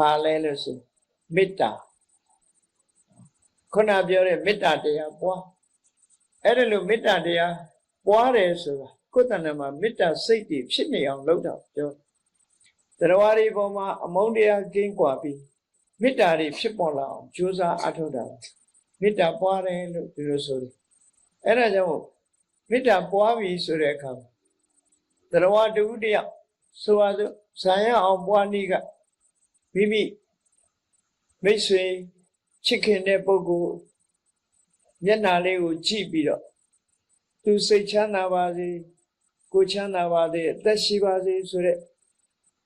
ဘာလဲလို့ဆိုမေတ္တာခုနပြောတဲ့မေတ္တာတရားပွားအဲ့ဒါလို့မေတ္တာတရားပွားတယ်ဆိုတာကိုယ်တဏ္ဍမှာမေတ္တာစိတ်တွေဖြစ်နေအောင်လုပ်တော့ပြောတရားဝါဒီပေါ်မှာအမုန်းတရားကင်းကွာပြီးမေတ္တာတွေဖြစ်ပေါ်လာအောင်ကြိုးစားအထောက်တာမေတ္တာပွားတယ်လို့ဒီလိုဆိုတယ်အဲ့ဒါကြောင့်မေတ္တာပွားပြီဆိုတဲ့အခါတရားဝါတူတယောက်ဆိုပါစို့ဇာယအောင်ပွားနည်းက မိမိမိတ်ဆွေချစ်ခင်တဲ့ပုဂ္ဂိုလ်မျက်နှာလေးကိုကြည့်ပြီးတော့သူစိတ်ချမ်းသာပါစေကိုချမ်းသာပါစေအသက်ရှိပါစေဆိုတဲ့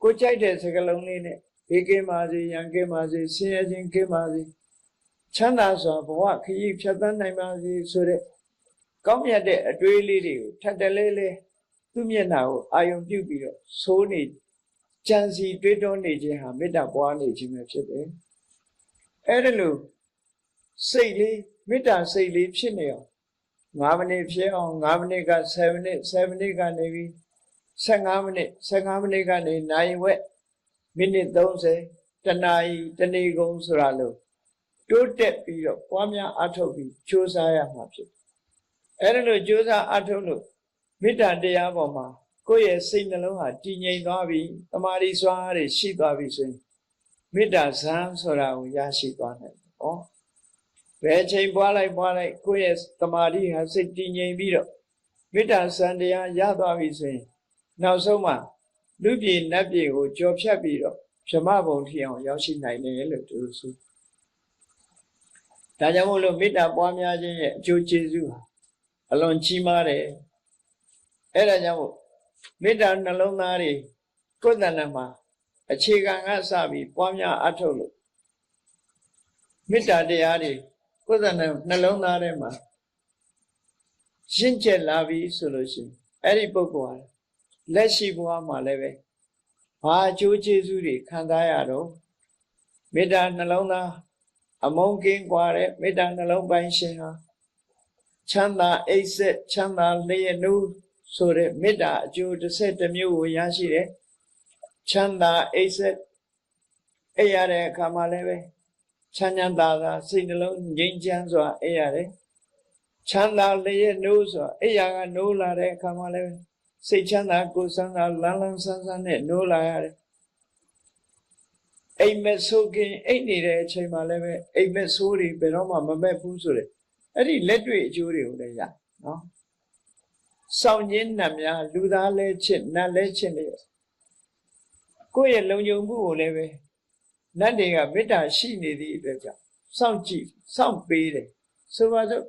ကိုကြိုက်တဲ့စကားလုံးလေးနဲ့ဘေးကင်းပါစေရန်ကင်းပါစေဆင်းရဲခြင်းကင်းပါစေချမ်းသာစွာဘဝခရီးဖြတ်သန်းနိုင်ပါစေဆိုတဲ့ကောင်းမြတ်တဲ့အတွေးလေးတွေကိုထပ်တလဲလဲသူ့မျက်နှာကိုအာယုံပြုတ်ပြီးတော့သိုးနေ ကြံစီတွေးတောနေခြင်းဟာမေတ္တာပွားနေခြင်းပဲဖြစ်တယ်အဲ့ဒါလို့စိတ်လေးမေတ္တာစိတ်လေးဖြစ်နေအောင်9မိနစ်ဖြစ်အောင်9မိနစ်က7မိနစ်7မိနစ်ကနေပြီး15မိနစ်15မိနစ်ကနေနိုင်ဝက်မိနစ်30တနာရီတနေ့ကုန်ဆိုတာလို့တိုးတက်ပြီးတော့ပွားများအထောက်ပြီးကြိုးစားရမှာဖြစ်တယ်အဲ့ဒါလို့ကြိုးစားအထောက်လို့မေတ္တာတရားပေါ်မှာ ကိုယ့်ရဲ့စိတ်နှလုံးဟာတည်ငြိမ်သွားပြီတမာရီစွာတွေရှိသွားပြီဆိုရင်မေတ္တာဇံဆိုတာကိုရရှိသွားနိုင်တယ်။ဩဘယ်ချိန်ပွားလိုက်ပွားလိုက်ကိုယ့်ရဲ့တမာရီဟာစိတ်တည်ငြိမ်ပြီးတော့မေတ္တာဇံတရားရသွားပြီဆိုရင်နောက်ဆုံးမှာလူပြည်နတ်ပြည်ကိုကြော်ဖြတ်ပြီးတော့ဗြဟ္မဘုံထီအောင်ရောက်ရှိနိုင်တယ်လို့သူတို့ဆို။ဒါကြောင့်မို့လို့မေတ္တာပွားများခြင်းရဲ့အကျိုးကျေးဇူးဟာအလွန်ကြီးမားတယ်။အဲ့ဒါကြောင့်မို့ မေတ္တာနှလုံးသားတွေကိုယ်တဏ္ဍမှာအခြေခံကစပြီးပွားများအထုတ်လို့မေတ္တာတရားတွေကိုယ်တဏ္ဍနှလုံးသားထဲမှာရှင်းကျက်လာပြီဆိုလို့ရှိရင်အဲ့ဒီပုဂ္ဂိုလ်ဟာလက်ရှိဘဝမှာလည်းပဲဘာအကျိုးကျေးဇူးတွေခံစားရတော့မေတ္တာနှလုံးသားအမုန်းကင်းကွာတဲ့မေတ္တာနှလုံးပိုင်းရှင်ဟာချမ်းသာအိပ်စက်ချမ်းသာလျက်နှူး ဆိုတဲ့မေတ္တာအကျိုးတစ်ဆက်တစ်မျိုးကိုရရှိတယ်ချမ်းသာအိပ်စက်အဲ့ရတဲ့အခါမှာလည်းပဲချမ်းချမ်းသာသာစိတ်နှလုံးငြိမ်းချမ်းစွာအဲ့ရတယ်ချမ်းသာလျက်နိုးဆိုအဲ့ရကနိုးလာတဲ့အခါမှာလည်းစိတ်ချမ်းသာကိုယ်ဆန်းသာလန်းလန်းဆန်းဆန်းနဲ့နိုးလာရတယ်အိမ်မက်ဆိုခင်အိတ်နေတဲ့အချိန်မှာလည်းပဲအိမ်မက်ဆိုးတွေဘယ်တော့မှမမက်ဘူးဆိုတဲ့အဲ့ဒီလက်တွေ့အကျိုးတွေကိုလည်းရနော် စောင့်ခြင်းနတ်များလူသားလဲချစ်နတ်လဲချစ်နေကိုယ့်ရဲ့လုံခြုံမှုကိုလည်းပဲနတ်တွေကမေတ္တာရှိနေသည့်အတွက်ကြောင့်စောင့်ကြည့်စောင့်ပေးတယ်ဆိုပါစို့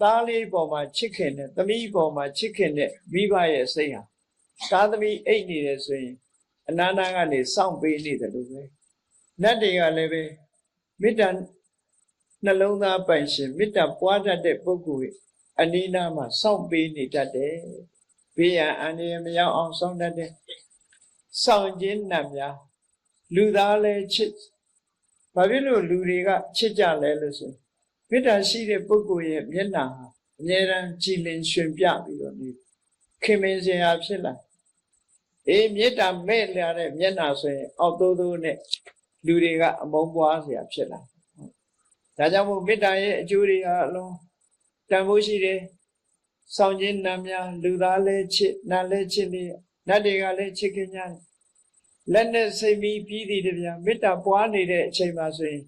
သားလေးပေါ်မှာချစ်ခင်တဲ့သမီးပေါ်မှာချစ်ခင်တဲ့မိဘရဲ့စိတ်ဟာသားသမီးအိတ်နေတယ်ဆိုရင်အနာနာကနေစောင့်ပေးနေတယ်လို့ပဲနတ်တွေကလည်းပဲမေတ္တာနှလုံးသားပိုင်ရှင်မေတ္တာပွားတတ်တဲ့ပုဂ္ဂိုလ် အနိနာမှာစောင့်ပေးနေတတ်တယ်ဘေးရန်အန္တရာယ်မရောက်အောင်စောင့်တတ်တယ်စောင့်ခြင်းနတ်များလူသားလည်းချစ်ဘာဖြစ်လို့လူတွေကချစ်ကြလဲလို့ဆိုမေတ္တာရှိတဲ့ပုဂ္ဂိုလ်ရဲ့မျက်နှာဟာအမြဲတမ်းကြည်လင်ရှင်ပြပြီးတော့နေခင်မင်းစရာဖြစ်လာအေးမေတ္တာမဲ့လာတဲ့မျက်နှာဆိုရင် အောက်တိုးတိုးနဲ့လူတွေကအမုန်းပွားစရာဖြစ်လာဒါကြောင့်မို့မေတ္တာရဲ့အကျိုးတွေကအလုံး တန်ဖိုးရှိတယ်။ဆောင်ခြင်းနာများလူသားလည်းချစ်နာလည်းချစ်နေနတ်တွေကလည်းချစ်ခင်ကြတယ်။လက်နဲ့စိတ်ပြီးပြီးသည်တဗျာမေတ္တာပွားနေတဲ့အချိန်မှာဆိုရင်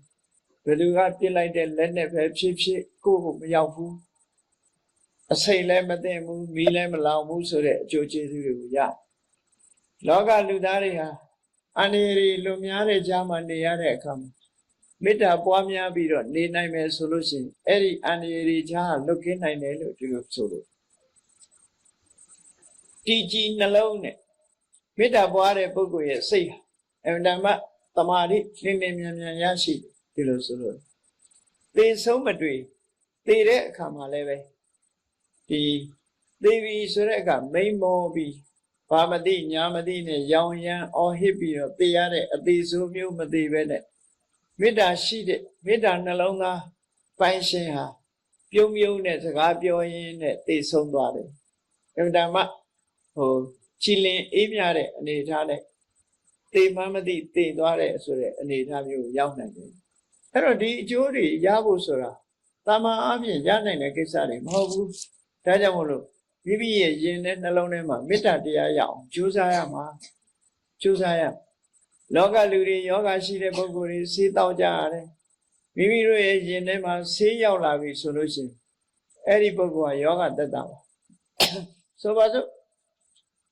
ဘယ်သူကပြစ်လိုက်တဲ့လက်နဲ့ပဲဖြစ်ဖြစ်ကိုယ့်ကိုမရောက်ဘူး။အစိတ်လည်းမသိဘူးမီးလည်းမလောင်ဘူးဆိုတဲ့အကျိုးကျေးဇူးတွေကိုရ။လောကလူသားတွေဟာအန္တရာယ်လွန်များတဲ့ကြားမှာနေရတဲ့အခါမှာ မေတ္တာပွားများပြီးတော့နေနိုင်မယ်ဆိုလို့ရှိရင်အဲ့ဒီအန္တရာယ်တွေချာလွတ်ကင်းနိုင်တယ်လို့ဒီလိုဆိုလို့တီကြီးနှလုံးနဲ့မေတ္တာပွားတဲ့ပုဂ္ဂိုလ်ရဲ့စိတ်ဟာအမှန်တမ်းတမာတိလင်းလင်းမြန်မြန်ရရှိဒီလိုဆိုလို့သေဆုံးမတွေ့သေတဲ့အခါမှာလည်းပဲဒီသေပြီဆိုတဲ့အခါမိန်မောပြီးဘာမသိညာမသိနဲ့ရောင်ရမ်းအော်ဟစ်ပြီးတော့သေရတဲ့အသေးဆိုးမျိုးမသေးပဲနဲ့ မေတ္တာရှိတဲ့မေတ္တာနှလုံးသားပိုင်ရှင်ဟာပြုံးပြုံးနဲ့စကားပြောရင်းနဲ့သိဆုံးသွားတယ်။အမှန်တမ်းဟိုချီလင်အေးမြတဲ့အနေထားနဲ့သေမှန်းမသိသေသွားတယ်ဆိုတဲ့အနေအထားမျိုးကိုရောက်နိုင်တယ်အဲ့တော့ဒီအကျိုးတွေရဖို့ဆိုတာတာမန်အပြင်ရနိုင်တဲ့ကိစ္စတွေမဟုတ်ဘူးဒါကြောင့်မို့လို့မိမိရဲ့ယင်နဲ့နှလုံးထဲမှာမေတ္တာတရားရအောင်ကြိုးစားရမှာကြိုးစားရ လောကလူတွေယောဂရှိတဲ့ပုဂ္ဂိုလ်တွေဆေးတောက်ကြရတယ်မိမိတို့ရဲ့ယင်ထဲမှာဆေးရောက်လာပြီဆိုလို့ရှိရင်အဲ့ဒီပုဂ္ဂိုလ်ကယောဂတက်တာပါဆိုပါစို့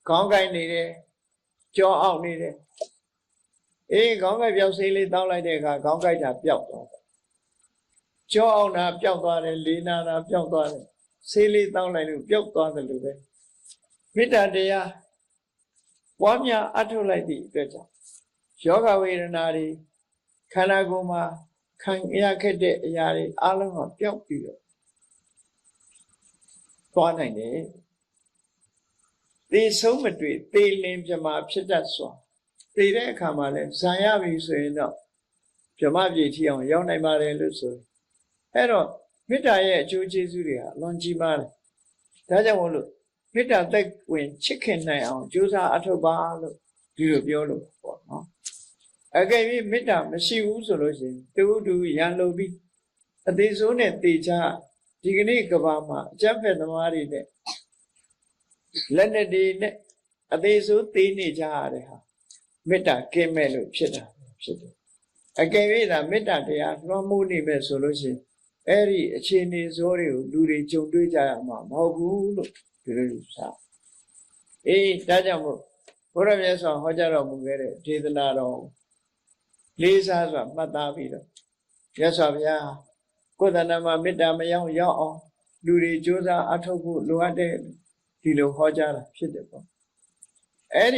ခေါင်းကိုက်နေတယ်ကြောအောင်နေတယ်အေးခေါင်းကိုက်ပြောက်ဆေးလေးတောက်လိုက်တဲ့အခါခေါင်းကိုက်တာပျောက်သွားတယ်ကြောအောင်တာပျောက်သွားတယ်လေးနာတာပျောက်သွားတယ်ဆေးလေးတောက်လိုက်လို့ပျောက်သွားတယ်လို့ပဲမေတ္တာတရားပွားများအထုတ်လိုက်သည့်အတွက်ကြောင့် ယောဂဝေဒနာတွေခန္ဓာကိုယ်မှာခံရခဲ့တဲ့အရာတွေအလုံးကပျောက်ပြီးတော့သွားနိုင်တယ်သေဆုံးမတွေ့သေလင်ပြမာဖြစ်တတ်စွာသေတဲ့အခါမှာလဲဇံရပြီဆိုရင်တော့ပြမပြေထီအောင်ရောက်နိုင်ပါတယ်လို့ဆိုတယ်အဲ့တော့မေတ္တာရဲ့အကျိုးကျေးဇူးတွေဟာလွန်ကြီးမားတယ်ဒါကြောင့်မို့လို့မေတ္တာသက်ဝင်ချစ်ခင်နိုင်အောင်ကြိုးစားအထောက်ပါလို့ဒီလိုပြောလို့ပေါ့နော် အကယ်၍မေတ္တာမရှိဘူးဆိုလို့ရှိရင်တူတူရန်လိုပြီးအသေးစိုးနဲ့တေချာဒီကနေ့ကဘာမှာအကျံဖက်သမားတွေနဲ့လက်နဲ့တွေနဲ့အသေးစိုးသေးနေကြရတဲ့ဟာမေတ္တာကင်းမဲ့လို့ဖြစ်တာဖြစ်တယ်အကယ်၍သာမေတ္တာတရားလွှမ်းမိုးနေမဲ့ဆိုလို့ရှိရင်အဲ့ဒီအခြေအနေဇောတွေကိုလူတွေကြုံတွေ့ကြရမှာမဟုတ်ဘူးလို့ဒီလိုယူဆအေးဒါကြောင့်မို့ဘုရားမြတ်စွာဟောကြားတော်မူခဲ့တဲ့ဒေသနာတော် လေးစားစွာမှတ်သားပြီးတော့မြတ်စွာဘုရားကိုယ်တဏ္ဍမှာမေတ္တာမရောက်ရောက်အောင်လူတွေကြိုးစားအထောက်ဖို့လိုအပ်တဲ့ဒီလိုဟောကြားတာဖြစ်တယ်ပေါ့အဲ့ဒီ